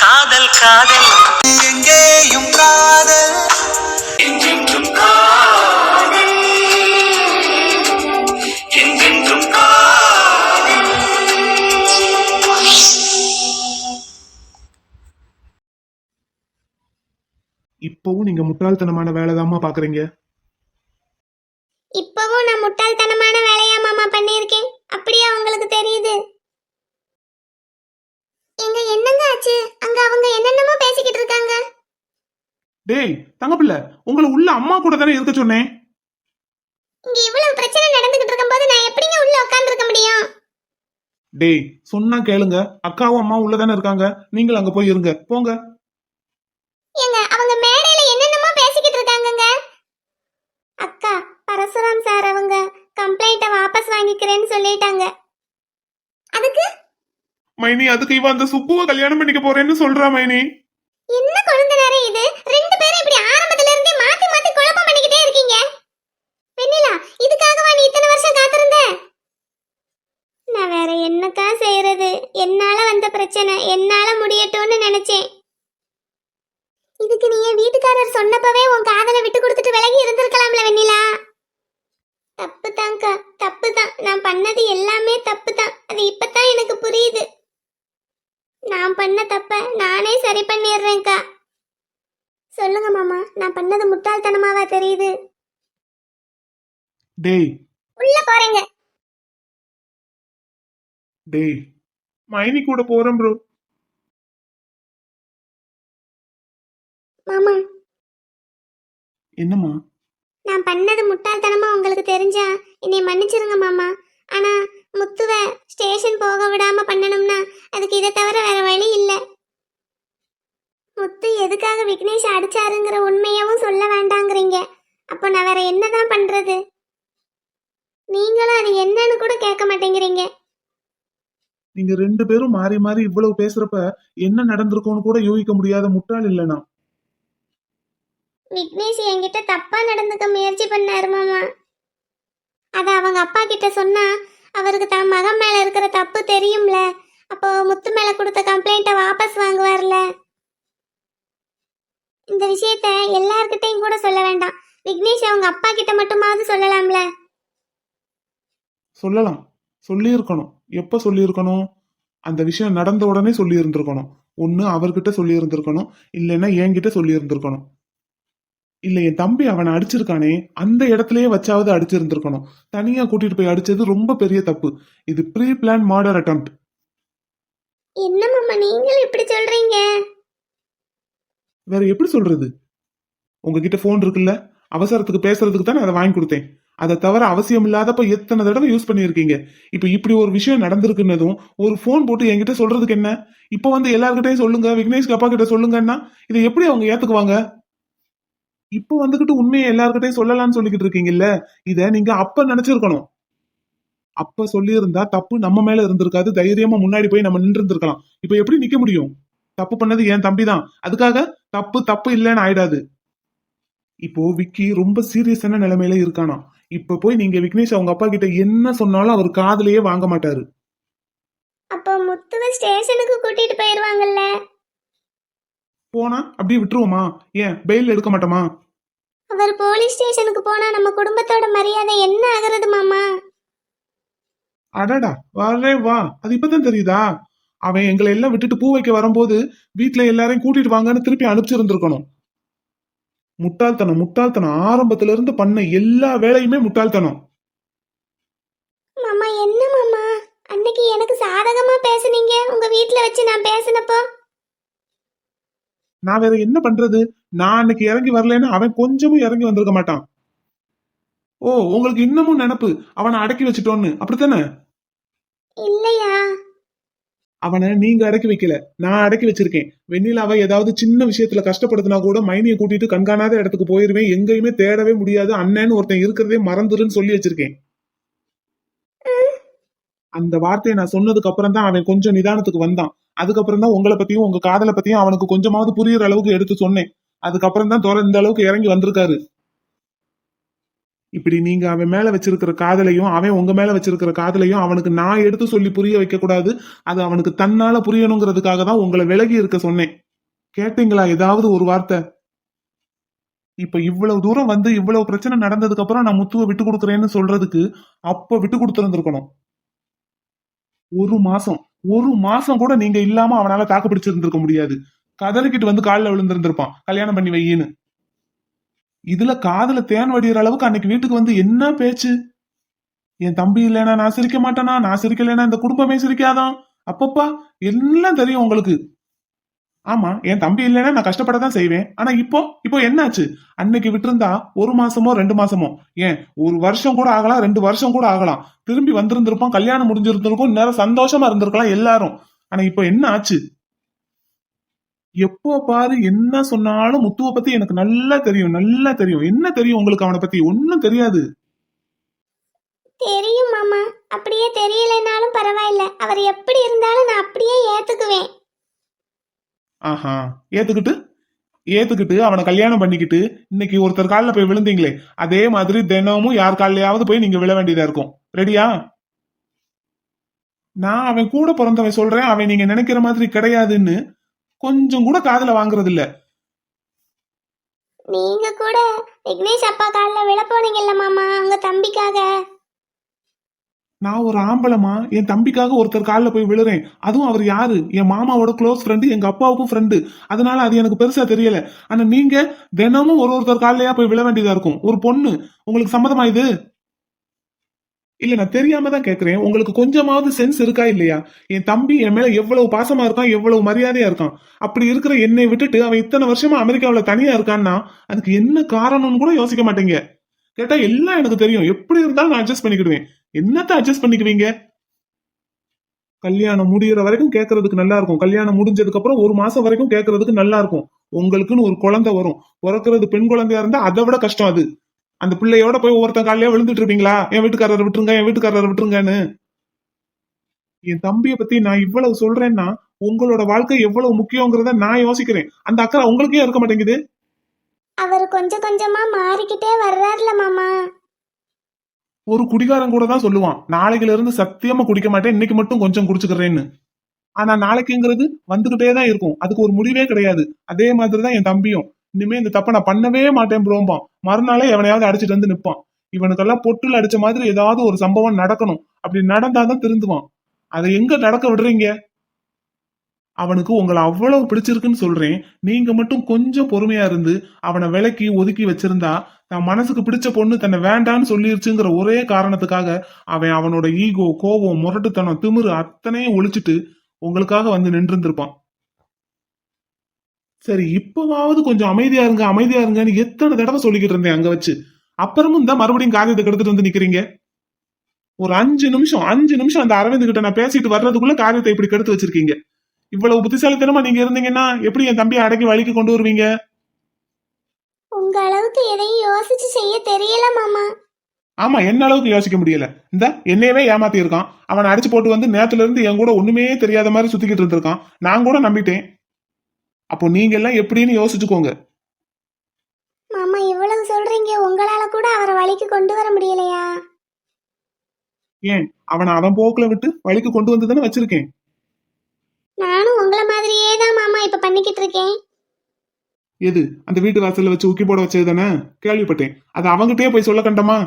காதல் காதல். எங்கேயும் காதல். என்றென்றும் காதல். இப்பவும் நீங்க முட்டாள்தனமான வேலைதாம்மா பாக்குறீங்க? இப்பவும் நான் முட்டாள்தனமான வேலையா மாமா பண்ணியிருக்கேன். அப்படியா உங்களுக்கு தெரியுது? எங்க என்னங்க ஆச்சு? அங்க அவங்க என்னென்னமோ பேசிக்கிட்டு இருக்காங்க. டேய் தங்கப்பிள்ளை உங்களை உள்ள அம்மா கூட தானே இருக்க சொன்னேன். இங்க இவ்வளவு பிரச்சனை நடந்துகிட்டு இருக்கும்போது நான் எப்படிங்க உள்ள உட்கார்ந்து இருக்க முடியும்? டேய் சொன்னா கேளுங்க. அக்காவும் அம்மாவும் உள்ள தானே இருக்காங்க. நீங்களும் அங்க போய் இருங்க. போங்க. ஏங்க அவங்க மேடையில என்னென்னமோ பேசிக்கிட்டு இருக்காங்கங்க. அக்கா பரசுராம் சார் அவங்க கம்ப்ளைண்ட்டை வாபஸ் வாங்கிக்கிறேன்னு சொல்லிட்டாங்க. அதுக்கு? மைனி அதுக்கு இவ அந்த சுப்புவ கல்யாணம் பண்ணிக்க போறேன்னு சொல்றா மைனி. என்ன கொழுந்தனாரே இது? ரெண்டு பேரும் இப்படி ஆரம்பத்துல இருந்தே மாத்தி மாத்தி குழப்பம் பண்ணிக்கிட்டே இருக்கீங்க. வெண்ணிலா இதுக்காகவா நீ இத்தனை வருஷம் காத்திருந்த? நான் வேற என்னக்கா செய்யறது என்னால வந்த பிரச்சனை என்னால முடியட்டும்னு நினைச்சேன். இதுக்கு நீ என் வீட்டுக்காரர் சொன்னப்பவே உன் காதலை விட்டு கொடுத்துட்டு விலகி இருந்திருக்கலாம்ல வெண்ணிலா. தப்பு தான்க்கா தப்பு தான் நான் பண்ணது எல்லாமே தப்பு தான் அது இப்பதான் எனக்கு புரியுது. நான் பண்ண தப்ப நானே சரி பண்ணிடுறேன்க்கா. சொல்லுங்க மாமா நான் பண்ணது முட்டாள்தனமாவா தெரியுது? டேய். உள்ள போறேங்க. டேய் மைனி கூட போறேன் ப்ரோ மாமா. என்னம்மா? நான் பண்ணது முட்டாள்தனமா உங்களுக்கு தெரிஞ்சா என்னை மன்னிச்சிருங்க மாமா. ஆனா முத்துவ ஸ்டேஷன் போக விடாம பண்ணணும்னா அதுக்கு இதை தவிர வேற வழி இல்ல. முத்து எதுக்காக விக்னேஷ் அடிச்சாருங்கிற உண்மையவும் சொல்ல வேண்டாங்கிறீங்க. அப்போ நான் வேற என்னதான் பண்றது? நீங்களும் அது என்னன்னு கூட கேட்க மாட்டேங்கிறீங்க. நீங்க ரெண்டு பேரும் மாறி மாறி இவ்வளவு பேசுறப்ப என்ன நடந்திருக்கும்னு கூட யோசிக்க முடியாத முட்டாள் இல்லனா விக்னேஷ் என்கிட்ட தப்பா நடந்துக்க முயற்சி பண்ணாரு மாமா. அத அவங்க அப்பா கிட்ட சொன்னா அவருக்கு தன் மகன் மேல இருக்கிற தப்பு தெரியும்ல. அப்போ முத்து மேல கொடுத்த கம்ப்ளைண்ட்டை வாபஸ் வாங்குவார்ல. இந்த விஷயத்த எல்லார்கிட்டையும் கூட சொல்ல வேண்டாம். விக்னேஷ் அவங்க அப்பா கிட்ட மட்டுமாவது சொல்லலாம்ல. சொல்லலாம். சொல்லியிருக்கணும். எப்ப சொல்லியிருக்கணும்? அந்த விஷயம் நடந்த உடனே சொல்லி இருந்திருக்கணும் ஒண்ணு அவர்கிட்ட சொல்லி இருந்திருக்கணும் இல்லைன்னா என்கிட்ட சொல்லி இருந்திருக்கணும் இல்ல என் தம்பி அவனை அடிச்சிருக்கானே அந்த இடத்துலயே வச்சாவது அடிச்சிருந்திருக்கணும். தனியா கூட்டிட்டு போய் அடிச்சது ரொம்ப பெரிய தப்பு. இது ப்ரீ பிளான் மர்டர் அட்டம் என்ன மாமா நீங்களும் இப்படி சொல்றீங்க? வேற எப்படி சொல்றது? உங்ககிட்ட போன் இருக்குல்ல அவசரத்துக்கு பேசுறதுக்கு தானே அதை வாங்கி கொடுத்தேன். அதை தவிர அவசியம் இல்லாதப்ப எத்தனை தடவை யூஸ் பண்ணியிருக்கீங்க? இப்ப இப்படி ஒரு விஷயம் நடந்திருக்குன்னதும் ஒரு போன் போட்டு என்கிட்ட சொல்றதுக்கு என்ன? இப்ப வந்து எல்லார்கிட்டயும் சொல்லுங்க விக்னேஷ்க்கு அப்பா கிட்ட சொல்லுங்கன்னா இதை எப்படி அவங்க ஏத்துக்குவாங்க? இப்ப வந்துகிட்டு உண்மையை எல்லாருக்கிட்டையும் சொல்லலாம்னு சொல்லிக்கிட்டு இருக்கீங்கல்ல இத நீங்க அப்ப நினைச்சிருக்கணும். அப்ப சொல்லியிருந்தா தப்பு நம்ம மேல இருந்திருக்காது தைரியமா முன்னாடி போய் நம்ம நின்று இருந்திருக்கலாம் இப்ப எப்படி நிக்க முடியும்? தப்பு பண்ணது என் தம்பி தான் அதுக்காக தப்பு தப்பு இல்லைன்னு ஆயிடாது. இப்போ விக்கி ரொம்ப சீரியஸான நிலைமையில இருக்கானா இப்ப போய் நீங்க விக்னேஷ் அவங்க அப்பா கிட்ட என்ன சொன்னாலும் அவர் காதலையே வாங்க மாட்டாரு. அப்போ முத்துவ ஸ்டேஷனுக்கு கூட்டிட்டு போயிருவாங்கல்ல? போனா அப்படியே விட்டுருவோமா? ஏன்? பெயில் எடுக்க மாட்டோமா? அவர் போலீஸ் ஸ்டேஷனுக்கு போனா நம்ம குடும்பத்தோட மரியாதை என்ன ஆகுறது மாமா? அடடா வரே வா. அது இப்பதான் தெரியுதா? அவன் எங்களை எல்லாம் விட்டுட்டு பூ வைக்க வரும்போது வீட்ல எல்லாரையும் கூட்டிட்டு வாங்கன்னு திருப்பி அனுப்பிச்சிருந்திருக்கணும். முட்டாள்தனம் முட்டாள்தனம். ஆரம்பத்துல இருந்து பண்ண எல்லா வேலையுமே முட்டாள்தனம். மாமா என்ன மாமா? அன்னைக்கு எனக்கு சாதகமா பேசுனீங்க. உங்க வீட்ல வச்சு நான் பேசினப்போ நான் வேற என்ன பண்றது? நான் அன்னைக்கு இறங்கி வரலைன்னா அவன் கொஞ்சமும் இறங்கி வந்திருக்க மாட்டான். ஓ உங்களுக்கு இன்னமும் நினப்பு? அவனை அடக்கி வச்சுட்டோன்னு. அப்படித்தானே? இல்லையா? அவனை நீங்க அடக்கி வைக்கல. நான் அடக்கி வச்சிருக்கேன். வெண்ணிலாவை ஏதாவது சின்ன விஷயத்துல கஷ்டப்படுத்தினா கூட மைனியை கூட்டிட்டு கண்காணாத இடத்துக்கு போயிருவேன். எங்கேயுமே தேடவே முடியாது. அண்ணன்னு ஒருத்தன் இருக்கிறதே மறந்துருன்னு சொல்லி வச்சிருக்கேன். அந்த வார்த்தையை நான் சொன்னதுக்கு அப்புறம் தான் அவன் கொஞ்சம் நிதானத்துக்கு வந்தான். அதுக்கப்புறம் தான் உங்களை பத்தியும் உங்க காதலை பத்தியும் அவனுக்கு கொஞ்சமாவது புரியுற அளவுக்கு எடுத்து சொன்னேன். அதுக்கப்புறம் தான் தோற இந்த அளவுக்கு இறங்கி வந்திருக்காரு. இப்படி நீங்க அவன் மேல வச்சிருக்கிற காதலையும் அவன் உங்க மேல வச்சிருக்கிற காதலையும் அவனுக்கு நான் எடுத்து சொல்லி புரிய வைக்க கூடாது அது அவனுக்கு தன்னால புரியணுங்கிறதுக்காக தான் உங்களை விலகி இருக்க சொன்னேன். கேட்டீங்களா ஏதாவது ஒரு வார்த்தை? இப்ப இவ்வளவு தூரம் வந்து இவ்வளவு பிரச்சனை நடந்ததுக்கு அப்புறம் நான் முத்துவை விட்டு கொடுக்குறேன்னு சொல்றதுக்கு அப்ப விட்டு கொடுத்துருந்துருக்கணும். ஒரு மாசம் ஒரு மாசம் கூட நீங்க இல்லாம அவனால தாக்கு பிடிச்சிருந்திருக்க முடியாது. கதறிக்கிட்டு வந்து காலில் விழுந்திருந்திருப்பான். கல்யாணம் பண்ணி வையின்னு. இதுல காதல தேன் வடிகிற அளவுக்கு அன்னைக்கு வீட்டுக்கு வந்து என்ன பேச்சு? என் தம்பி இல்லைனா நான் சிரிக்க மாட்டேனா? நான் சிரிக்கலைன்னா இந்த குடும்பமே சிரிக்காதான் அப்பப்பா எல்லாம் தெரியும் உங்களுக்கு. ஆமா என் தம்பி இல்லைன்னா நான் கஷ்டப்பட தான் செய்வேன். ஆனா இப்போ இப்போ என்னாச்சு? அன்னைக்கு விட்டுருந்தா ஒரு மாசமோ ரெண்டு மாசமோ? ஏன்? ஒரு வருஷம் கூட ஆகலாம் ரெண்டு வருஷம் கூட ஆகலாம். திரும்பி வந்திருந்திருப்போம் கல்யாணம் முடிஞ்சிருந்திருக்கும் நேரம் சந்தோஷமா இருந்திருக்கலாம் எல்லாரும். ஆனா இப்போ என்ன ஆச்சு? எப்போ பாரு என்ன சொன்னாலும் முத்துவை பத்தி எனக்கு நல்லா தெரியும் நல்லா தெரியும். என்ன தெரியும் உங்களுக்கு அவனை பத்தி? ஒன்னும் தெரியாது. தெரியும் மாமா. அப்படியே தெரியலைனாலும் பரவாயில்ல. அவர் எப்படி இருந்தாலும் நான் அப்படியே ஏத்துக்குவேன். ஆஹா. ஏத்துக்கிட்டு? ஏத்துக்கிட்டு அவனை கல்யாணம் பண்ணிக்கிட்டு இன்னைக்கு ஒருத்தர் காலில் போய் விழுந்தீங்களே அதே மாதிரி தினமும் யார் காலையாவது போய் நீங்க விழ வேண்டியதா இருக்கும். ரெடியா நான் அவன் கூட பிறந்தவன் சொல்றேன் அவன் நீங்க நினைக்கிற மாதிரி கிடையாதுன்னு கொஞ்சம் கூட காதல வாங்குறது இல்ல நீங்க கூட விக்னேஷ் அப்பா காலில் விழ போனீங்கல்ல மாமா உங்க தம்பிக்காக. நான் ஒரு ஆம்பளமா என் தம்பிக்காக ஒருத்தர் காலில் போய் விழுறேன். அதுவும் அவர் யாரு? என் மாமாவோட க்ளோஸ் ஃப்ரெண்டு எங்க அப்பாவுக்கும் ஃப்ரெண்டு அதனால அது எனக்கு பெருசா தெரியல. ஆனா நீங்க தினமும் ஒரு ஒருத்தர் காலையா போய் விழ வேண்டியதா இருக்கும். ஒரு பொண்ணு உங்களுக்கு சம்மதமா இது? இல்ல நான் தெரியாம தான் கேக்குறேன். உங்களுக்கு கொஞ்சமாவது சென்ஸ் இருக்கா இல்லையா? என் தம்பி என் மேல எவ்வளவு பாசமா இருக்கான் எவ்வளவு மரியாதையா இருக்கான். அப்படி இருக்கிற என்னை விட்டுட்டு அவன் இத்தனை வருஷமா அமெரிக்காவில தனியா இருக்கான்னா அதுக்கு என்ன காரணம்னு கூட யோசிக்க மாட்டேங்க. கேட்டா எல்லாம் எனக்கு தெரியும். எப்படி இருந்தாலும் நான் அட்ஜஸ்ட் பண்ணிக்கிடுவேன். என்னத்த அட்ஜஸ்ட் பண்ணிக்குவீங்க? கல்யாணம் முடியற வரைக்கும் கேட்கறதுக்கு நல்லா இருக்கும். கல்யாணம் முடிஞ்சதுக்கு அப்புறம் ஒரு மாசம் வரைக்கும் கேட்கறதுக்கு நல்லா இருக்கும். உங்களுக்குன்னு ஒரு குழந்தை வரும். பிறக்கிறது பெண் குழந்தையா இருந்தா அதை விட கஷ்டம் அது. அந்த பிள்ளையோட போய் ஒவ்வொருத்தன் காலையா விழுந்துட்டு இருப்பீங்களா? என் வீட்டுக்காரரை விட்டுருங்க என் வீட்டுக்காரரை விட்டுருங்கன்னு. என் தம்பிய பத்தி நான் இவ்வளவு சொல்றேன்னா உங்களோட வாழ்க்கை எவ்வளவு முக்கியங்கிறத நான் யோசிக்கிறேன். அந்த அக்கறை உங்களுக்கே இருக்க மாட்டேங்குது. அவர் கொஞ்சம் கொஞ்சமா மாறிக்கிட்டே வர்றாருல மாமா. ஒரு குடிகாரன் கூட தான் சொல்லுவான் நாளைக்குல இருந்து சத்தியமா குடிக்க மாட்டேன் இன்னைக்கு மட்டும் கொஞ்சம் குடிச்சுக்கிறேன்னு. ஆனா நாளைக்குங்கிறது வந்துகிட்டே தான் இருக்கும். அதுக்கு ஒரு முடிவே கிடையாது. அதே மாதிரிதான் என் தம்பியும். இனிமே இந்த தப்ப நான் பண்ணவே மாட்டேன் ப்ரோம்பான் மறுநாளே எவனையாவது அடிச்சிட்டு வந்து நிப்பான். இவனுக்கெல்லாம் பொட்டுல அடிச்ச மாதிரி ஏதாவது ஒரு சம்பவம் நடக்கணும். அப்படி நடந்தாதான் திருந்துவான். அதை எங்க நடக்க விடுறீங்க? அவனுக்கு உங்களை அவ்வளவு பிடிச்சிருக்குன்னு சொல்றேன். நீங்க மட்டும் கொஞ்சம் பொறுமையா இருந்து அவனை விலக்கி ஒதுக்கி வச்சிருந்தா தன் மனசுக்கு பிடிச்ச பொண்ணு தன்னை வேண்டான்னு சொல்லிருச்சுங்கிற ஒரே காரணத்துக்காக அவன் அவனோட ஈகோ கோபம் முரட்டுத்தனம் திமிரு அத்தனையும் ஒழிச்சிட்டு உங்களுக்காக வந்து நின்றுருந்திருப்பான். சரி இப்பவாவது கொஞ்சம் அமைதியா இருங்க அமைதியா இருங்கன்னு எத்தனை தடவை சொல்லிக்கிட்டு இருந்தேன் அங்க வச்சு. அப்புறமும் தான் மறுபடியும் காரியத்தை கெடுத்துட்டு வந்து நிக்கிறீங்க? ஒரு அஞ்சு நிமிஷம் அஞ்சு நிமிஷம் அந்த அரவிந்த் கிட்ட நான் பேசிட்டு வர்றதுக்குள்ள காரியத்தை இப்படி கெடுத்து வச்சிருக்கீங்க. இவ்வளவு புத்திசாலித்தனமா நீங்க இருந்தீங்கன்னா எப்படி என் தம்பியை அடக்கி வழிக்கு கொண்டு வருவீங்க? உங்க அளவுக்கு எதையும் யோசிச்சு செய்ய தெரியல மாமா. ஆமா என்ன அளவுக்கு யோசிக்க முடியல. இந்த என்னையவே ஏமாத்தி இருக்கான். அவனை அடிச்சு போட்டு வந்து நேத்துல இருந்து என் கூட ஒண்ணுமே தெரியாத மாதிரி சுத்திக்கிட்டு இருந்திருக்கான். நான் கூட நம்பிட்டேன். அப்போ நீங்க எல்லாம் எப்படின்னு யோசிச்சுக்கோங்க. மாமா இவ்வளவு சொல்றீங்க உங்களால கூட அவரை வழிக்கு கொண்டு வர முடியலையா? ஏன் அவனை அவன் போக்குல விட்டு வழிக்கு கொண்டு வந்து தானே வச்சிருக்கேன். நானும் உங்கள மாதிரியே தான் மாமா இப்ப பண்ணிக்கிட்டு இருக்கேன். எது? அந்த வீட்டு வாசல்ல வச்சு உக்கி போட வச்சது தானே? கேள்விப்பட்டேன். அது அவங்கிட்டயே போய் சொல்ல கண்டமா?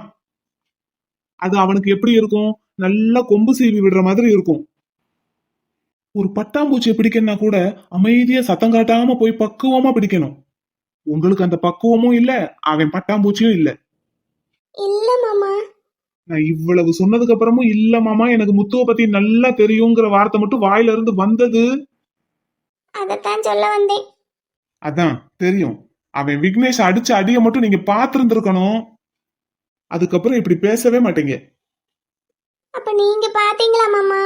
அது அவனுக்கு எப்படி இருக்கும்? நல்லா கொம்பு சீவி விடுற மாதிரி இருக்கும். ஒரு பட்டாம்பூச்சியை பிடிக்கணும்னா கூட அமைதியா சத்தம் காட்டாம போய் பக்குவமா பிடிக்கணும். உங்களுக்கு அந்த பக்குவமும் இல்ல அவன் பட்டாம்பூச்சியும் இல்ல. இல்ல மாமா. நான் இவ்வளவு சொன்னதுக்கு அப்புறமும் இல்ல மாமா எனக்கு முத்துவ பத்தி நல்லா தெரியுங்கிற வார்த்தை மட்டும் வாயில இருந்து வந்தது. அதைத்தான் சொல்ல வந்தேன். அதான் தெரியும். அவன் விக்னேஷ் அடிச்ச அடிய மட்டும் நீங்க பாத்திருந்திருக்கணும் அதுக்கப்புறம் இப்படி பேசவே மாட்டீங்க. அப்ப நீங்க பாத்தீங்களா மாமா?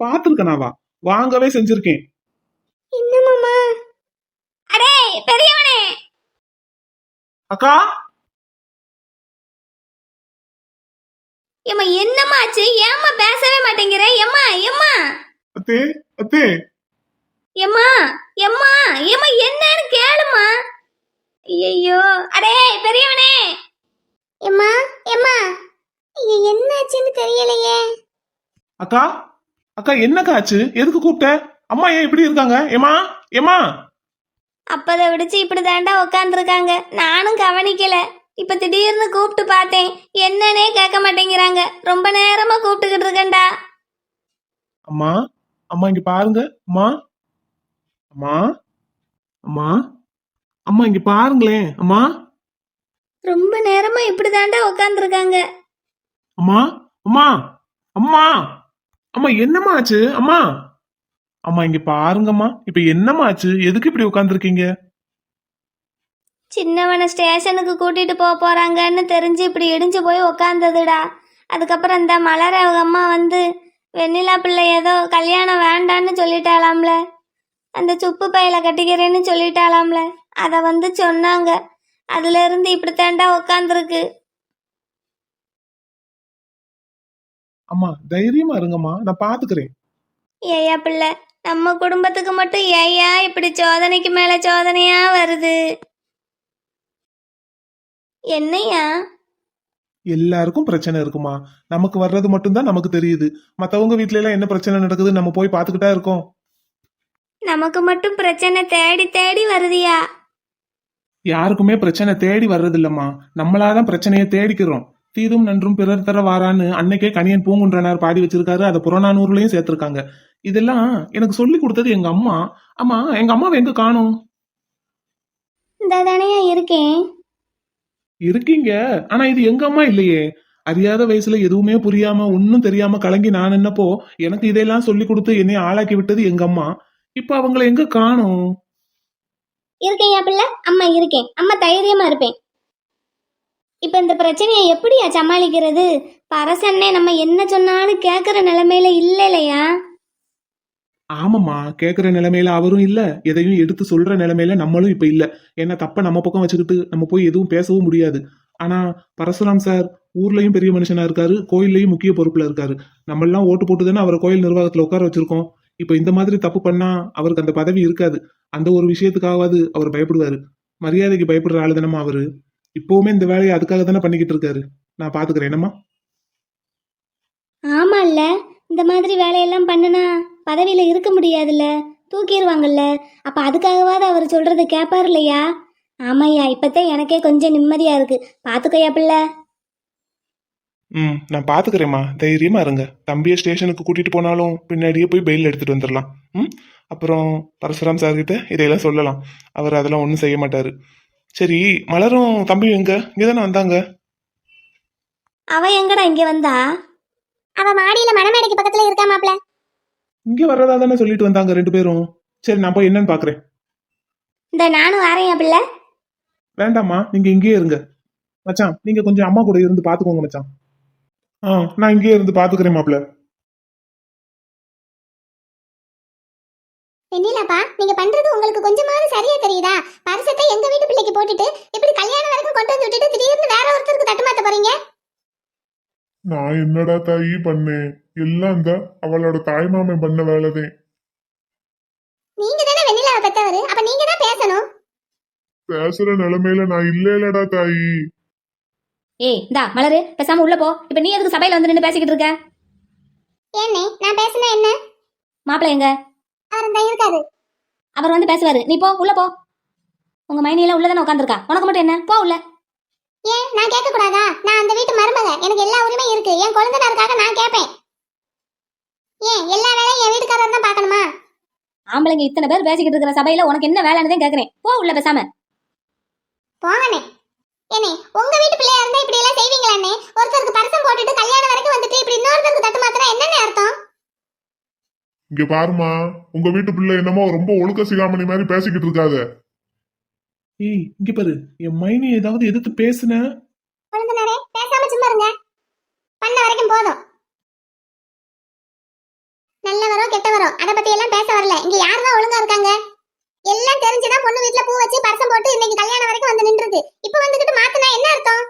பாத்திருக்கனாவா வாங்கவே செஞ்சிருக்கேன். என்ன மாமா? அடே பெரியவனே! அக்கா! ஏம்மா என்னம்மா ஆச்சு? ஏம்மா பேசவே மாட்டேங்கிற? எம்மா எம்மா அத்தே அத்தே. எம்மா எம்மா எம்மா என்னன்னு கேளுமா ஐயோ அடே பெரியவனே. எம்மா எம்மா ஐயோ, என்னாச்சுன்னு தெரியலையே. அக்கா அக்கா என்னக்கா ஆச்சு? எதுக்கு கூப்பிட்ட? அம்மா ஏன் இப்படி இருக்காங்க? ஏமா ஏமா அப்பதை விடிச்சு இப்படி தாண்டா உக்காந்துருக்காங்க. நானும் கவனிக்கல. இப்ப திடீர்னு கூப்பிட்டு பார்த்தேன். என்னன்னே கேட்க மாட்டேங்கிறாங்க. ரொம்ப நேரமா கூப்பிட்டுக்கிட்டு இருக்கேன்டா. அம்மா அம்மா இங்க பாருங்க. அம்மா. அம்மா. அம்மா. அம்மா இங்க பாருங்களேன். அம்மா. ரொம்ப நேரமா இப்படி தாண்டா உக்காந்துருக்காங்க அம்மா அம்மா அம்மா. அம்மா என்னம்மா ஆச்சு? அம்மா. அம்மா இங்க பாருங்கம்மா. இப்ப என்னம்மா ஆச்சு? எதுக்கு இப்படி உட்காந்துருக்கீங்க சின்னவனை ஸ்டேஷனுக்கு கூட்டிட்டு போக போறாங்கன்னு தெரிஞ்சு இப்படி இடிஞ்சு போய் உக்காந்ததுடா. அதுக்கப்புறம் இந்த மலர் அவங்க அம்மா வந்து வெண்ணிலா பிள்ளை ஏதோ கல்யாணம் வேண்டான்னு சொல்லிட்டாளாம்ல. அந்த சுப்பு பையில கட்டிக்கிறேன்னு சொல்லிட்டாளாம்ல. அதை வந்து சொன்னாங்க. அதுல இருந்து இப்படி தாண்டா உக்காந்துருக்கு. அம்மா தைரியமா இருங்கம்மா. நான் பாத்துக்கிறேன். ஏயா பிள்ளை நம்ம குடும்பத்துக்கு மட்டும் ஏயா இப்படி சோதனைக்கு மேல சோதனையா வருது? என்னையா? எல்லாருக்கும் பிரச்சனை இருக்குமா? நமக்கு வர்றது மட்டும்தான் நமக்கு தெரியுது. மத்தவங்க வீட்ல எல்லாம் என்ன பிரச்சனை நடக்குது? நம்ம போய் பாத்துக்கிட்டா இருக்கோம். நமக்கு மட்டும் பிரச்சனை தேடி தேடி வருதியா? யாருக்குமே பிரச்சனை தேடி வர்றது இல்லம்மா நம்மளாதான் பிரச்சனையை தேடிக்கிறோம். தீதும் நன்றும் பிறர் தர வாரான்னு அன்னைக்கே கணியன் பூங்குன்றனார் பாடி வச்சிருக்காரு. அதை புறநானூறுலயும் சேர்த்திருக்காங்க. இதெல்லாம் எனக்கு சொல்லி கொடுத்தது எங்க அம்மா. அம்மா எங்க அம்மாவை எங்க காணும்? இந்த தானையா இருக்கேன். இருக்கீங்க. ஆனா இது எங்க அம்மா இல்லையே? அறியாத வயசுல எதுவுமே புரியாம ஒன்னும் தெரியாம கலங்கி நான் என்னப்போ எனக்கு இதெல்லாம் சொல்லி கொடுத்து என்னை ஆளாக்கி விட்டது எங்க அம்மா. இப்ப அவங்கள எங்க காணும்? இருக்கேன் பிள்ளை. அம்மா இருக்கேன். அம்மா தைரியமா இருப்பேன். இப்ப இந்த பிரச்சனையை எப்படியா சமாளிக்கிறது? பரசன்னே நம்ம என்ன சொன்னாலும் கேக்குற நிலைமையில இல்ல இல்லையா ஆமாம்மா கேட்குற நிலைமையில அவரும் இல்லை. எதையும் எடுத்து சொல்ற நிலைமையில நம்மளும் இப்போ இல்லை. ஏன்னா தப்ப நம்ம பக்கம் வச்சுக்கிட்டு நம்ம போய் எதுவும் பேசவும் முடியாது. ஆனா பரசுராம் சார் ஊர்லயும் பெரிய மனுஷனா இருக்காரு கோயில்லையும் முக்கிய பொறுப்புல இருக்காரு. நம்மளாம் ஓட்டு போட்டு தானே அவரை கோயில் நிர்வாகத்துல உட்கார வச்சிருக்கோம். இப்போ இந்த மாதிரி தப்பு பண்ணா அவருக்கு அந்த பதவி இருக்காது. அந்த ஒரு விஷயத்துக்காவது அவர் பயப்படுவாரு. மரியாதைக்கு பயப்படுற ஆளு தானம்மா அவரு. இப்போவுமே இந்த வேலையை அதுக்காக தானே பண்ணிக்கிட்டு இருக்காரு. நான் பாத்துக்கிறேன். என்னம்மா? ஆமா இல்ல இந்த மாதிரி வேலையெல்லாம் பண்ணுனா பதவியில இருக்க முடியாதுல்ல? தூக்கிடுவாங்கல்ல? அப்ப அதுக்காகவாது அவர் சொல்றது கேட்பார் இல்லையா? ஆமாய்யா இப்பத்தான் எனக்கே கொஞ்சம் நிம்மதியா இருக்கு. பாத்துக்கோயா பிள்ளை. ம் நான் பாத்துக்கிறேம்மா. தைரியமா இருங்க. தம்பியை ஸ்டேஷனுக்கு கூட்டிட்டு போனாலும் பின்னாடியே போய் பெயில் எடுத்துட்டு வந்துடலாம் ம் அப்புறம் பரசுராம் சார் கிட்ட இதையெல்லாம் சொல்லலாம். அவர் அதெல்லாம் ஒன்றும் செய்ய மாட்டாரு. சரி மலரும் தம்பியும் எங்க? இங்கதானே வந்தாங்க? அவ எங்கடா இங்க வந்தா? அவ மாடியில மணமேடைக்கு பக்கத்துல இருக்கா மாப்ள இங்க வர்றதா தானே சொல்லிட்டு வந்தாங்க ரெண்டு பேரும். சரி நான் போய் என்னன்னு பாக்குறேன். இந்த நானும் வரேன் பிள்ளை. வேண்டாம்மா நீங்க இங்கேயே இருங்க. மச்சான் நீங்க கொஞ்சம் அம்மா கூட இருந்து பாத்துக்கோங்க மச்சான். ஆ நான் இங்கேயே இருந்து பாத்துக்கிறேன் மாப்ள வெண்ணிலாப்பா நீங்க பண்றது உங்களுக்கு கொஞ்சமாவது சரியா தெரியுதா? பரிசத்தை எங்க வீட்டு பிள்ளைக்கு போட்டுட்டு இப்படி கல்யாணம் வரைக்கும் கொண்டு வந்து விட்டுட்டு திடீர்னு வேற ஒருத்தருக்கு தட்டு மாத்த போறீங்க? நான் என்னடா தாயி பண்ணேன்? எல்லாம் இந்த அவளோட தாய்மாமன் பண்ண வேலைதான் நீங்க தானே வெண்ணிலாவை பெத்தவரு? அப்ப நீங்க தான் பேசணும். பேசுற நிலைமையில நான் இல்லலடா தாயி. ஏய் இந்தா மலரு பேசாம உள்ள போ. இப்ப நீ எதுக்கு சபையில வந்து நின்று பேசிக்கிட்டு இருக்க? ஏன்னே நான் பேசினா என்ன? மாப்பிள்ளை எங்க? அவர் தான் இருக்காரு. அவர் வந்து பேசுவாரு. நீ போ உள்ள போ. உங்க மைனி எல்லாம் உள்ளதானே உட்காந்துருக்கா உனக்கு மட்டும் என்ன? போ உள்ள. ஏன்? நான் கேட்க கூடாதா நான் அந்த வீட்டு மருமக. எனக்கு எல்லா உரிமையும் இருக்கு. என் குழந்தைனாருக்காக நான் கேட்பேன். ஏன்? எல்லா வேலையும் என் வீட்டுக்காரர் தான் பார்க்கணுமா? ஆம்பளைங்க இத்தனை பேர் பேசிக்கிட்டு இருக்கிற சபையில உனக்கு என்ன வேலைன்னு தான் கேக்குறேன் போ உள்ள பேசாம. போங்கண்ணே. ஏனே உங்க வீட்டு பிள்ளையா இருந்தா இப்படி எல்லாம் செய்வீங்களாண்ணே ஒருத்தருக்கு பரிசம் போட்டுட்டு கல்யாணம் வரைக்கும் வந்துட்டு இப்படி இன்னொருத்தருக்கு தட்டு மாத்தினா என்னென்ன அர்த்தம்? இங்க பாருமா உங்க வீட்டு பிள்ளை என்னமோ ரொம்ப ஒழுக்க சிகாமணி மாதிரி பேசிக்கிட்டு இருக்காத. ஏய் இங்க பாரு என் மைனி ஏதாவது எதிர்த்து பேசுன? குழந்தைனாரே பேசாம சும்மா இருங்க. பண்ண வரைக்கும் போதும். நல்லவரோ கெட்டவரோ அதை பத்தி எல்லாம் பேச வரல. இங்க யார் தான் ஒழுங்கா இருக்காங்க? எல்லாம் தெரிஞ்சுதான் பொண்ணு வீட்ல பூ வச்சு பரிசம் போட்டு இன்னைக்கு கல்யாணம் வரைக்கும் வந்து நின்றுது. இப்ப வந்துகிட்டு மாத்தினா என்ன அர்த்தம்?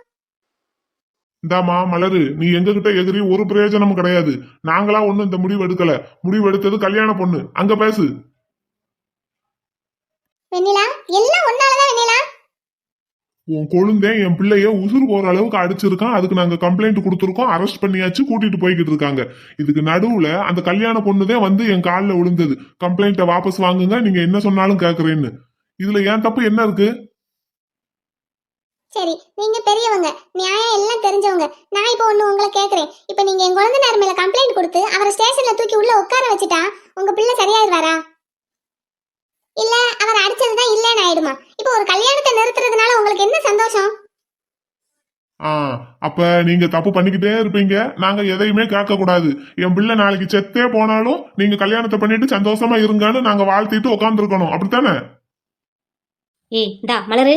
இந்தாமா மலரு நீ எங்ககிட்ட எதிரி ஒரு பிரயோஜனமும் கிடையாது. நாங்களா ஒண்ணும் இந்த முடிவு எடுக்கல. முடிவு எடுத்தது கல்யாண பொண்ணு. அங்க பேசு. வெண்ணிலா எல்லாம் ஒன்னாலதான் வெண்ணிலா? உன் கொழுந்தேன் என் பிள்ளைய உசுறு போற அளவுக்கு அடிச்சிருக்கான். அதுக்கு நாங்க கம்ப்ளைண்ட் கொடுத்துருக்கோம். அரெஸ்ட் பண்ணியாச்சு கூட்டிட்டு போய்கிட்டு இருக்காங்க. இதுக்கு நடுவுல அந்த கல்யாண பொண்ணுதான் வந்து என் காலில் விழுந்தது. கம்ப்ளைண்ட்டை வாபஸ் வாங்குங்க நீங்க என்ன சொன்னாலும் கேக்குறேன்னு. இதுல ஏன் தப்பு என்ன இருக்கு? சரி நீங்க பெரியவங்க நியாயம் எல்லாம் தெரிஞ்சவங்க நான் இப்போ ஒண்ணு உங்களை கேக்குறேன். இப்போ நீங்க என் குழந்தைனார் மேல கம்ப்ளைண்ட் கொடுத்து அவரை ஸ்டேஷன்ல தூக்கி உள்ள உட்கார வச்சுட்டா உங்க பிள்ளை சரியாயிருவாரா இல்ல அவர் அடிச்சதுதான் இல்லைன்னு ஆயிடுமா? இப்போ ஒரு கல்யாணத்தை நிறுத்துறதுனால உங்களுக்கு என்ன சந்தோஷம்? ஆ அப்ப நீங்க தப்பு பண்ணிக்கிட்டே இருப்பீங்க. நாங்க எதையுமே கேட்க கூடாது என் பிள்ளை நாளைக்கு செத்தே போனாலும் நீங்க கல்யாணத்தை பண்ணிட்டு சந்தோஷமா இருங்கன்னு நாங்க வாழ்த்திட்டு உட்காந்துருக்கணும் அப்படித்தானே? ஏய் இந்தா மலரு.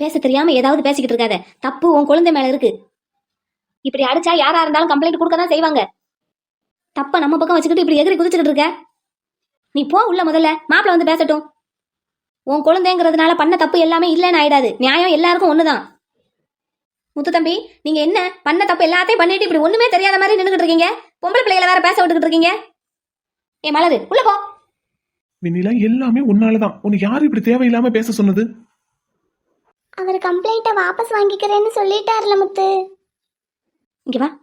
பேச தெரியாம ஏதாவது பேசிக்கிட்டு இருக்காத. தப்பு உன் குழந்தை மேல இருக்கு. இப்படி அடிச்சா யாரா இருந்தாலும் கம்ப்ளைண்ட் கொடுக்க தான் செய்வாங்க. தப்ப நம்ம பக்கம் வச்சுக்கிட்டு இப்படி எதிரி குதிச்சுக்கிட்டு இருக்க. நீ போ உள்ள முதல்ல. மாப்பிள்ள வந்து பேசட்டும். உன் குழந்தைங்கிறதுனால பண்ண தப்பு எல்லாமே இல்லைன்னு ஆயிடாது. நியாயம் எல்லாருக்கும் ஒண்ணுதான். முத்து தம்பி நீங்க என்ன? பண்ண தப்பு எல்லாத்தையும் பண்ணிட்டு இப்படி ஒண்ணுமே தெரியாத மாதிரி நின்னுகிட்டு இருக்கீங்க. பொம்பளை பிள்ளைகளை வேற பேச விட்டுக்கிட்டு இருக்கீங்க. ஏ மலரு உள்ள போ. வெண்ணிலா எல்லாமே உன்னாலதான். உனக்கு யாரு இப்படி தேவையில்லாம பேச சொன்னது? அவர் கம்ப்ளைண்ட்டை வாபஸ் வாங்கிக்கிறேன்னு சொல்லிட்டார்ல முத்து. இங்க வா.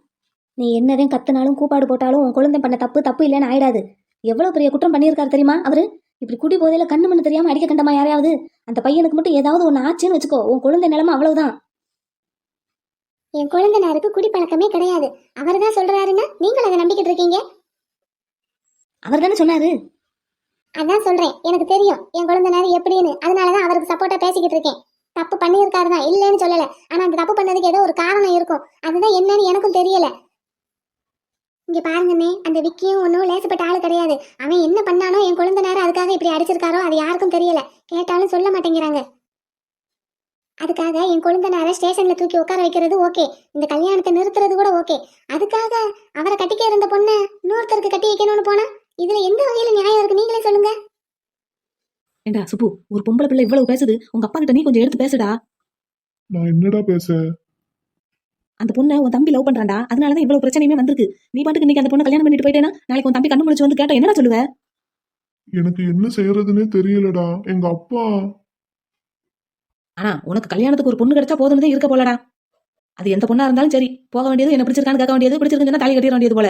நீ என்னதையும் கத்துனாலும் கூப்பாடு போட்டாலும் உன் குழந்தை பண்ண தப்பு தப்பு இல்லைன்னு ஆயிடாது. எவ்வளவு பெரிய குற்றம் பண்ணியிருக்காரு தெரியுமா அவரு? இப்படி குடி போதையில கண்ணு மண்ணு தெரியாம அடிக்க கண்டமா யாரையாவது? அந்த பையனுக்கு மட்டும் ஏதாவது ஒன்று ஆச்சுன்னு வச்சுக்கோ. உன் குழந்தை நிலைமை அவ்வளவுதான். என் குழந்தைனாருக்கு குடிப்பழக்கமே கிடையாது. அவர் தான் சொல்றாருன்னா நீங்கள் அதை நம்பிக்கிட்டு இருக்கீங்க? அவர் தானே சொன்னாரு? அதான் சொல்றேன். எனக்கு தெரியும் என் குழந்தைனார் எப்படின்னு. அதனாலதான் அவருக்கு சப்போர்ட்டா பேசிக்கிட்டு இருக்கேன். தப்பு பண்ணியிருக்காரு தான் இல்லைன்னு சொல்லல. ஆனா அந்த தப்பு பண்ணதுக்கு ஏதோ ஒரு காரணம் இருக்கும். அதுதான் என்னன்னு எனக்கும் தெரியல. இங்க பாருங்கண்ணே அந்த விக்கியும் ஒன்றும் லேசப்பட்ட ஆளு கிடையாது. அவன் என்ன பண்ணானோ என் குழந்தைனார் அதுக்காக இப்படி அடிச்சிருக்காரோ அது யாருக்கும் தெரியல. கேட்டாலும் சொல்ல மாட்டேங்கிறாங்க. அதுக்காக என் குழந்தைனாரை ஸ்டேஷன்ல தூக்கி உட்கார வைக்கிறது ஓகே. இந்த கல்யாணத்தை நிறுத்துறது கூட ஓகே. அதுக்காக அவரை கட்டிக்க இருந்த பொண்ணை இன்னொருத்தருக்கு கட்டி வைக்கணும்னு போனா இதுல எந்த வகையில நியாயம் இருக்கு? நீங்களே சொல்லுங்க. ஏண்டா சுப்பு ஒரு பொம்பளை பிள்ளை இவ்வளவு பேசுது. உங்க அப்பா கிட்ட நீ கொஞ்சம் எடுத்து பேசுடா. நான் என்னடா பேச? அந்த பொண்ணை உன் தம்பி லவ் பண்றான்டா. அதனாலதான் இவ்வளவு பிரச்சனையுமே வந்திருக்கு. நீ பாட்டுக்கு இன்னைக்கு அந்த பொண்ணை கல்யாணம் பண்ணிட்டு போயிட்டேனா நாளைக்கு உன் தம்பி கண்ணு முடிச்சு வந்து கேட்டா என்னடா சொல்லுவ? எனக்கு என்ன செய்யறதுன்னே தெரியலடா. எங்க அப்பா. ஆனா உனக்கு கல்யாணத்துக்கு ஒரு பொண்ணு கிடைச்சா போதும்னு தான் இருக்க போலடா. அது எந்த பொண்ணா இருந்தாலும் சரி போக வேண்டியது என்ன பிடிச்சிருக்கான்னு கேட்க வேண்டியது பிடிச்சிருக்குன்னு தாலி கட்டிட வேண்டியது போல.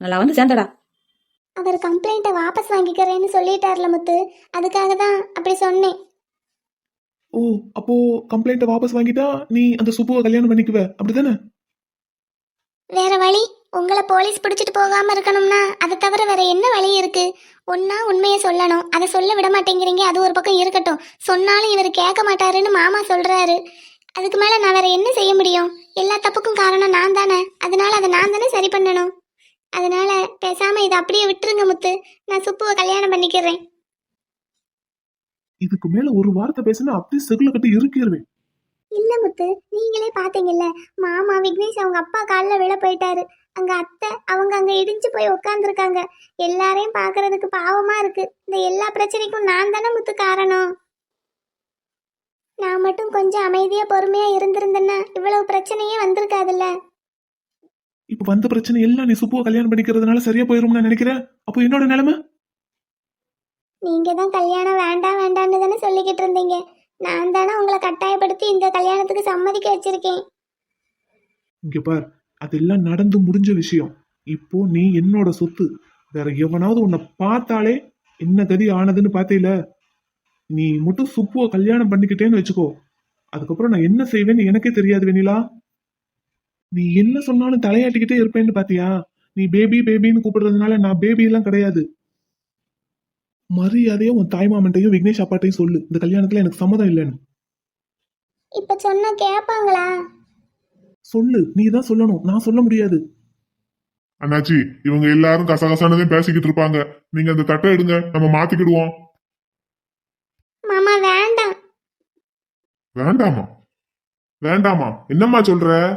நல்லா வந்து சேர்ந்தடா அவர் கம்ப்ளைண்ட்டை வாபஸ் வாங்கிக்கிறேன்னு சொல்லிட்டார்ல முத்து. அதுக்காக தான் அப்படி சொன்னேன். ஓ அப்போ கம்ப்ளைண்ட்டை வாபஸ் வாங்கிட்டா நீ அந்த சுப்புவை கல்யாணம் பண்ணிக்குவ. அப்படிதானே வேற வழி உங்களை போலீஸ் பிடிச்சிட்டு போகாம இருக்கணும்னா அதை தவிர வேற என்ன வழி இருக்கு? ஒன்னா உண்மையை சொல்லணும். அதை சொல்ல விட மாட்டேங்கிறீங்க. அது ஒரு பக்கம் இருக்கட்டும். சொன்னாலும் இவர் கேட்க மாட்டாருன்னு மாமா சொல்றாரு. அதுக்கு மேல நான் வேற என்ன செய்ய முடியும்? எல்லா தப்புக்கும் காரணம் நான் தானே. அதனால அதை நான் தானே சரி பண்ணணும். அதனால பேசாம இதை அப்படியே விட்டுருங்க முத்து. நான் சுப்புவை கல்யாணம் பண்ணிக்கிறேன். இதுக்கு மேல ஒரு வார்த்தை பேசினா அப்படியே செகுல கட்டி இருக்கிருவேன் இல்ல முத்து நீங்களே பாத்தீங்கல்ல மாமா விக்னேஷ் அவங்க அப்பா காலில் விழ போயிட்டாரு. அங்க அத்தை அவங்க அங்க இடிஞ்சு போய் உட்காந்துருக்காங்க எல்லாரையும் பாக்குறதுக்கு பாவமா இருக்கு. இந்த எல்லா பிரச்சனைக்கும் நான் தானே முத்து காரணம். நான் மட்டும் கொஞ்சம் அமைதியா பொறுமையா இருந்திருந்தேன்னா இவ்வளவு பிரச்சனையே வந்திருக்காதுல்ல. இப்ப வந்த பிரச்சனை எல்லாம் நீ சுப்புவை கல்யாணம் பண்ணிக்கிறதுனால சரியா போயிரும்னு நான் நினைக்கிறேன். அப்போ என்னோட நிலைமை? நீங்க தான் கல்யாணம் வேண்டாம் வேண்டாம்னு தானே சொல்லிக்கிட்டு இருந்தீங்க. நான் தானே உங்களை கட்டாயப்படுத்தி இந்த கல்யாணத்துக்கு சம்மதிக்க வச்சிருக்கேன். இங்க பார் அதெல்லாம் நடந்து முடிஞ்ச விஷயம். இப்போ நீ என்னோட சொத்து. வேற எவனாவது உன்னை பார்த்தாலே என்ன கதி ஆனதுன்னு பார்த்தீல நீ மட்டும் சுப்புவை கல்யாணம் பண்ணிக்கிட்டேன்னு வச்சுக்கோ. அதுக்கப்புறம் நான் என்ன செய்வேன்னு எனக்கே தெரியாது வெனிலா நீ என்ன சொன்னாலும் தலையாட்டிக்கிட்டே இருப்பேன்னு பாத்தியா? நீ பேபி பேபின்னு கூப்பிடுறதுனால நான் பேபி எல்லாம் கிடையாது. மரியாதையா உன் தாய்மாமன்ட்டையும் விக்னேஷ் அப்பாட்டையும் சொல்லு. இந்த கல்யாணத்துல எனக்கு சம்மதம் இல்லைன்னு. இப்ப சொன்னா கேட்பாங்களா சொல்லு. நீ தான் சொல்லணும். நான் சொல்ல முடியாது. அண்ணாச்சி இவங்க எல்லாரும் கசகசானதே பேசிக்கிட்டு இருப்பாங்க. நீங்க அந்த தட்டை எடுங்க. நம்ம மாத்திக்கிடுவோம். மாமா வேண்டாம். வேண்டாமா? வேண்டாமா? என்னம்மா சொல்ற?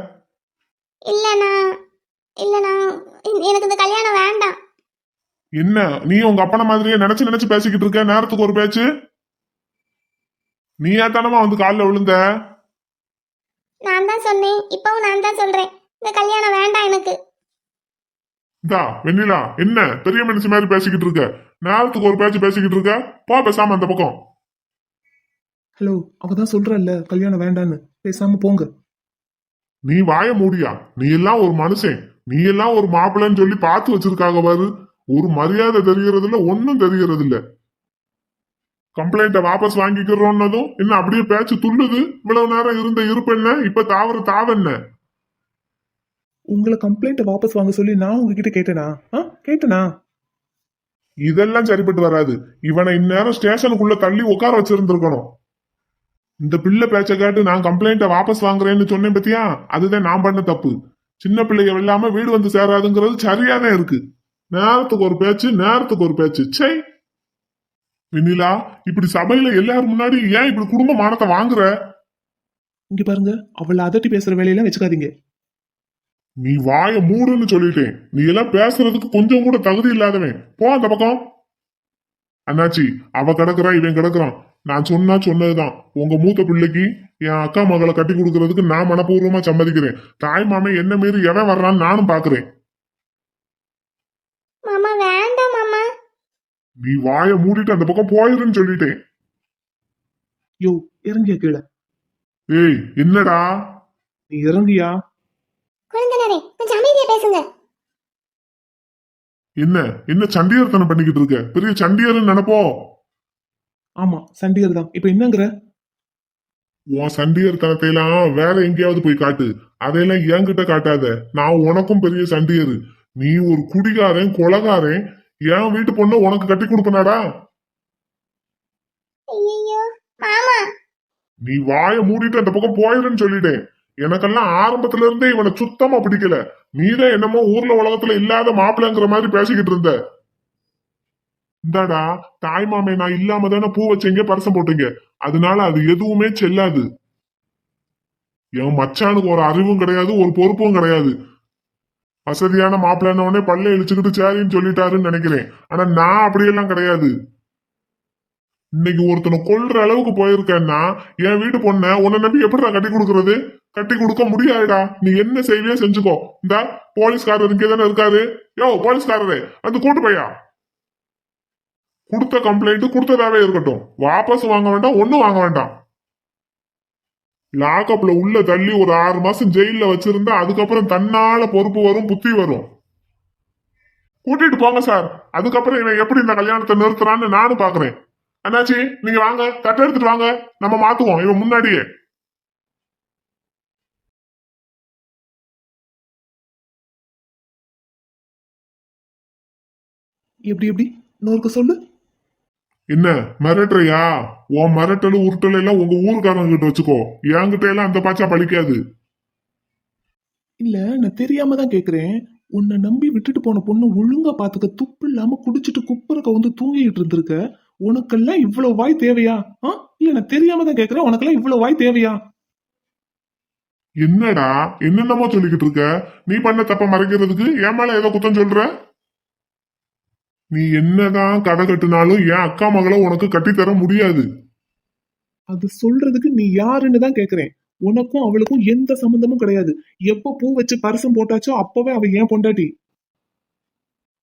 இல்லண்ணா. இல்லண்ணா. எ- எனக்கு இந்த கல்யாணம் வேண்டாம். என்ன? நீ உங்க அப்பன மாதிரியே நினைச்சு நினைச்சு பேசிக்கிட்டு இருக்க? நேரத்துக்கு ஒரு பேச்சு. நீ ஏத்தானமா வந்து காலில் விழுந்த? நான் தான் சொன்னேன். இப்பவும் நான் தான் சொல்றேன். இந்த கல்யாணம் வேண்டாம் எனக்கு. இந்தா வெண்ணிலா என்ன? பெரிய மனுஷன் மாதிரி பேசிக்கிட்டு இருக்க. நேரத்துக்கு ஒரு பேச்சு பேசிக்கிட்டு இருக்க. போ பேசாம அந்த பக்கம். ஹலோ அவ தான் சொல்றல்ல கல்யாணம் வேண்டான்னு. பேசாம போங்க. நீ வாய மூடியா? நீ எல்லாம் ஒரு மனுஷன். நீ எல்லாம் ஒரு மாப்பிள்ளைன்னு சொல்லி பார்த்து வச்சிருக்காங்க பாரு. ஒரு மரியாதை தெரிகிறது இல்ல ஒன்னும் தெரிகிறது இல்ல கம்ப்ளைண்ட வாபஸ் வாங்கிக்கிறோன்னதும் என்ன அப்படியே பேச்சு துள்ளுது? இவ்வளவு நேரம் இருந்த இருப்பு என்ன? இப்ப தாவர தாவென்ன உங்களை கம்ப்ளைண்ட்டை வாபஸ் வாங்க சொல்லி நான் உங்ககிட்ட கேட்டேனா? ஆ கேட்டேனா? இதெல்லாம் சரிப்பட்டு வராது. இவனை இந்நேரம் ஸ்டேஷனுக்குள்ள தள்ளி உட்கார வச்சிருந்திருக்கணும். இந்த பிள்ளை பேச்ச கேட்டு நான் கம்ப்ளைண்ட வாபஸ் வாங்குறேன்னு சொன்னேன் பத்தியா? அதுதான் நான் பண்ண தப்பு. சின்ன பிள்ளைங்க இல்லாம வீடு வந்து சேராதுங்கிறது சரியாதான் இருக்கு. நேரத்துக்கு ஒரு பேச்சு நேரத்துக்கு ஒரு பேச்சு. சை வெண்ணிலா இப்படி சபையில எல்லாரும் முன்னாடி ஏன் இப்படி குடும்ப மானத்தை வாங்குற? இங்க பாருங்க அவளை அதட்டி பேசுற வேலையெல்லாம் வச்சுக்காதீங்க. நீ வாய மூடுன்னு சொல்லிட்டேன். நீ எல்லாம் பேசுறதுக்கு கொஞ்சம் கூட தகுதி இல்லாதவன். போ அந்த பக்கம். அண்ணாச்சி அவ கிடக்குறா இவன் கிடக்குறான். நான் சொன்னா சொன்னதுதான். உங்க மூத்த பிள்ளைக்கு என் அக்கா மகளை கட்டி கொடுக்கறதுக்கு நான் மனப்பூர்வமா சம்மதிக்கிறேன். தாய் மாமன் என்ன மீறி எவன் வர்றான்னு நானும் பாக்குறேன் மாமா வேண்டாம் மாமா நீ வாய மூடிட்டு அந்த பக்கம் போயிருன்னு சொல்லிட்டேன். யோ இறங்கியா கீழே? ஏய் என்னடா? நீ இறங்கியா? குழந்தைனாரே கொஞ்சம் அமைதியா பேசுங்க. என்ன என்ன சண்டியர்த்தனம் பண்ணிக்கிட்டு இருக்க? பெரிய சண்டியர்னு நினைப்போ? ஆமா சண்டியர் தான். இப்ப என்னங்கிற? உன் சண்டியர்த்தனத்தை எல்லாம் வேற எங்கேயாவது போய் காட்டு. அதையெல்லாம் என்கிட்ட காட்டாத. நான் உனக்கும் பெரிய சண்டியர் நீ ஒரு குடிகாரன் கொலகாரன் என் வீட்டு பொண்ணு உனக்கு கட்டி கொடுப்பனாடா? நீ வாய மூடிட்டு அந்த பக்கம் போயிருன்னு சொல்லிட்டேன். எனக்கெல்லாம் ஆரம்பத்துல இருந்தே இவனை சுத்தமா பிடிக்கல. நீதான் என்னமோ ஊர்ல உலகத்துல இல்லாத மாப்பிள்ளைங்கிற மாதிரி பேசிக்கிட்டு இருந்த. இந்தாடா தாய் மாமே நான் இல்லாம தானே பூ வச்சீங்க பரிசம் போட்டீங்க. அதனால அது எதுவுமே செல்லாது. என் மச்சானுக்கு ஒரு அறிவும் கிடையாது ஒரு பொறுப்பும் கிடையாது. வசதியான மாப்பிள்ளைன்ன உடனே பல்ல இழிச்சுக்கிட்டு சரின்னு சொல்லிட்டாருன்னு நினைக்கிறேன். ஆனா நான் அப்படியெல்லாம் கிடையாது. இன்னைக்கு ஒருத்தனை கொல்ற அளவுக்கு போயிருக்கேன்னா என் வீட்டு பொண்ண உன்னை நம்பி எப்படிடா கட்டி கொடுக்கறது? கட்டி கொடுக்க முடியாதுடா. நீ என்ன செய்வியோ செஞ்சுக்கோ. இந்த போலீஸ்காரர் இங்கே தானே இருக்காரு. யோ போலீஸ்காரரே அந்த கூட்டு பையா கொடுத்த கம்ப்ளைண்ட் கொடுத்ததாவே இருக்கட்டும். வாபஸ் வாங்க வேண்டாம் ஒன்னும் வாங்க வேண்டாம். லாக்அப்ல உள்ள தள்ளி ஒரு ஆறு மாசம் ஜெயில வச்சிருந்தா அதுக்கப்புறம் தன்னால பொறுப்பு வரும் புத்தி வரும். கூட்டிட்டு போங்க சார். அதுக்கப்புறம் இவன் எப்படி இந்த கல்யாணத்தை நிறுத்துறான்னு நானும் பாக்குறேன். அண்ணாச்சி நீங்க வாங்க. தட்டை எடுத்துட்டு வாங்க. நம்ம மாத்துவோம் இவன் முன்னாடியே. எப்படி எப்படி? இன்னொருக்கு சொல்லு. என்ன மிரட்டுறியா? உன் மிரட்டலு உருட்டல் எல்லாம் உங்க ஊருக்காரங்க கிட்ட வச்சுக்கோ. என்கிட்ட எல்லாம் அந்த பாச்சா பழிக்காது. இல்ல நான் தெரியாம தான் கேக்குறேன். உன்னை நம்பி விட்டுட்டு போன பொண்ணு ஒழுங்கா பாத்துக்க துப்பு இல்லாம குடிச்சிட்டு குப்புறக்க வந்து தூங்கிட்டு இருந்திருக்க. உனக்கெல்லாம் இவ்வளவு வாய் தேவையா? ஆ? இல்ல நான் தெரியாம தான் கேக்குறேன். உனக்கெல்லாம் இவ்வளவு வாய் தேவையா? என்னடா? என்னென்னமோ சொல்லிக்கிட்டு இருக்க? நீ பண்ண தப்ப மறைக்கிறதுக்கு என் மேல ஏதோ குத்தம் சொல்ற? நீ என்னதான் கடை கட்டுனாலும் என் அக்கா மகளை உனக்கு கட்டித்தர முடியாது. அது சொல்றதுக்கு நீ யாருன்னு தான் கேக்குறேன். உனக்கும் அவளுக்கும் எந்த சம்பந்தமும் கிடையாது. எப்ப பூ வச்சு பரிசம் போட்டாச்சோ அப்பவே அவ ஏன் பொண்டாட்டி.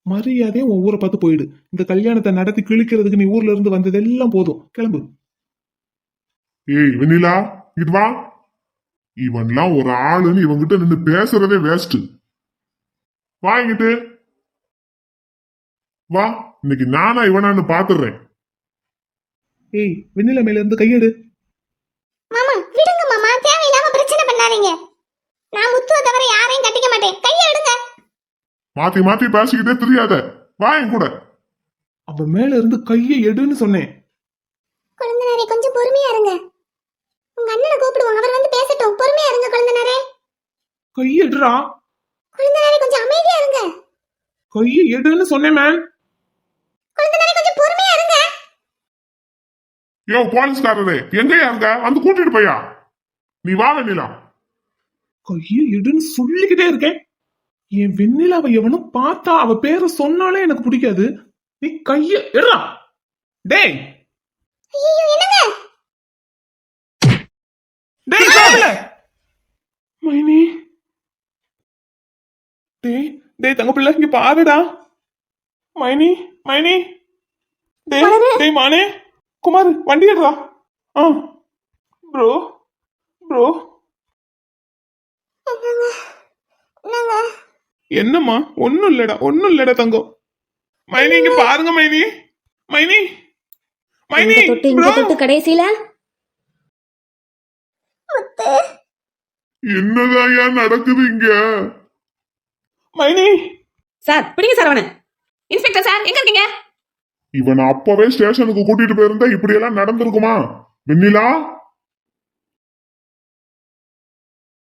மரியாதையா உன் ஊரை பார்த்து போயிடு. இந்த கல்யாணத்தை நடத்தி கிழிக்கிறதுக்கு நீ ஊர்ல இருந்து வந்ததெல்லாம் போதும். கிளம்பு. ஏய் வெண்ணிலா இது வா. இவன்லாம் ஒரு ஆளுன்னு இவன்கிட்ட நின்று பேசுறதே வேஸ்ட் வாங்கிட்டு வா இன்னைக்கு நானா இவனான்னு பாத்துடுறேன் ஏய் வெண்ணில மேல இருந்து கையெடு. மாமா விடுங்க மாமா தேவையில்லாம பிரச்சனை பண்ணாதீங்க. நான் முத்துவை தவிர யாரையும் கட்டிக்க மாட்டேன். கையை எடுங்க மாத்தி மாத்தி பேசிக்கிட்டே தெரியாத. வா என் கூட. அவ மேல இருந்து கையை எடுன்னு சொன்னேன். குழந்தைனாரே கொஞ்சம் பொறுமையா இருங்க. உங்க அண்ணனை கூப்பிடுவோம். அவர் வந்து பேசட்டும். பொறுமையா இருங்க குழந்தைனாரே. கையை எடுறா. குழந்தைனாரே கொஞ்சம் அமைதியா இருங்க. கையை எடுன்னு சொன்னேன் மேன் குழந்தைனாரே கொஞ்சம் பொறுமையா இருங்க யோ போலீஸ்காரரே? எங்கயா இருக்க? வந்து கூட்டிட்டு போயா? நீ வா வெண்ணிலா. கையை எடுன்னு சொல்லிக்கிட்டே இருக்கேன். என் வெண்ணிலாவை எவனும் பார்த்தா அவ பேரை சொன்னாலே எனக்கு பிடிக்காது. நீ கைய எடுறா. டேய். ஐயோ என்னங்க? டேய் சாப்பிடல மைனி. டேய் டேய் தங்க பிள்ளை இங்க பாருடா. மைனி மைனி. டேய் டேய் மானே. குமார் வண்டி எடுறா. ஆ. Bro bro. என்னங்க? என்னம்மா? ஒன்னும் இல்லடா ஒன்னும் இல்லடா தங்கம். மைனி இங்க பாருங்க மைனி. மைனி. மைனி தொட்டு இங்க. தொட்டு கடைசியில? என்னதான் நடக்குது இங்க? மைனி. சார் பிடிங்க சார் அவனை. இன்ஸ்பெக்டர் சார் எங்க இருக்கீங்க? இவன் அப்பவே ஸ்டேஷனுக்கு கூட்டிட்டு போயிருந்தா இப்படியெல்லாம் நடந்திருக்குமா? வெண்ணிலா?